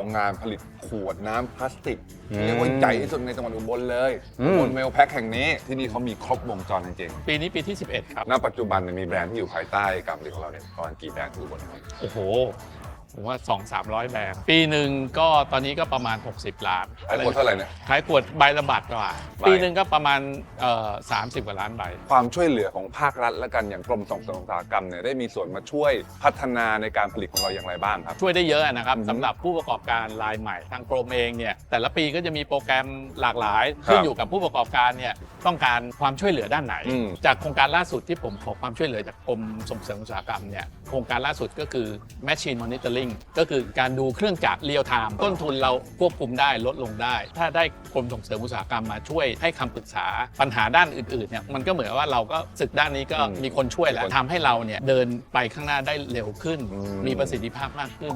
รงงานผลิตขวดน้ำพลาสติกอืมเรียกว่าใหญ่ที่สุดในจังหวัดอุบลเลยอืมอุบลเมลแพ็คแห่งนี้ที่นี่เขามีครบวงจรจริงปีนี้ปีที่ 11 ครับ ๆณปัจจุบันเนี่ยมีแบรนด์ที่อยู่ภายใต้การผลิตของเราเนี่ยประมาณกี่แบรนด์ที่อุบลครับโอ้โห ผมว่า 2 3 0 0 แบรนด์ปีหนึ่งก็ตอนนี้ก็ประมาณ 60 ล้านไอ้คนเท่าไหร่เนี่ย ขายขวดใบละบาทกว่า ใบ ปีหนึ่งก็ประมาณเอ่อ30 กว่าล้านใบ ความช่วยเหลือของภาครัฐและกันอย่างกรมส่งเสริมอุตสาหกรรมเนี่ยได้มีส่วนมาช่วยพัฒนาในการผลิตของเราอย่างไรบ้างครับ ช่วยได้เยอะนะครับอือฮึสำหรับผู้ประกอบการรายใหม่ทางกรมเองเนี่ยแต่ละปีก็จะมีโปรแกรมหลากหลายครับขึ้นอยู่กับผู้ประกอบการเนี่ยต้องการความช่วยเหลือด้านไหน อืม จากโครงการล่าสุดที่ผมขอความช่วยเหลือจากกรมส่งเสริมอุตสาหกรรมเนี่ยโครงการล่าสุดก็คือ Machine Monitoring ก็คือการดูเครื่องจักรเรียลไทม์ต้นทุนเราควบคุมได้ลดลงได้ ถ้าได้กรมส่งเสริมอุตสาหกรรมมาช่วยให้คำปรึกษาปัญหาด้านอื่นๆเนี่ยมันก็เหมือนว่าเราก็ศึกด้านนี้ก็อืมมีคนช่วยแหละทำให้เราเนี่ยเดินไปข้างหน้าได้เร็วขึ้นอืมมีประสิทธิภาพมากขึ้น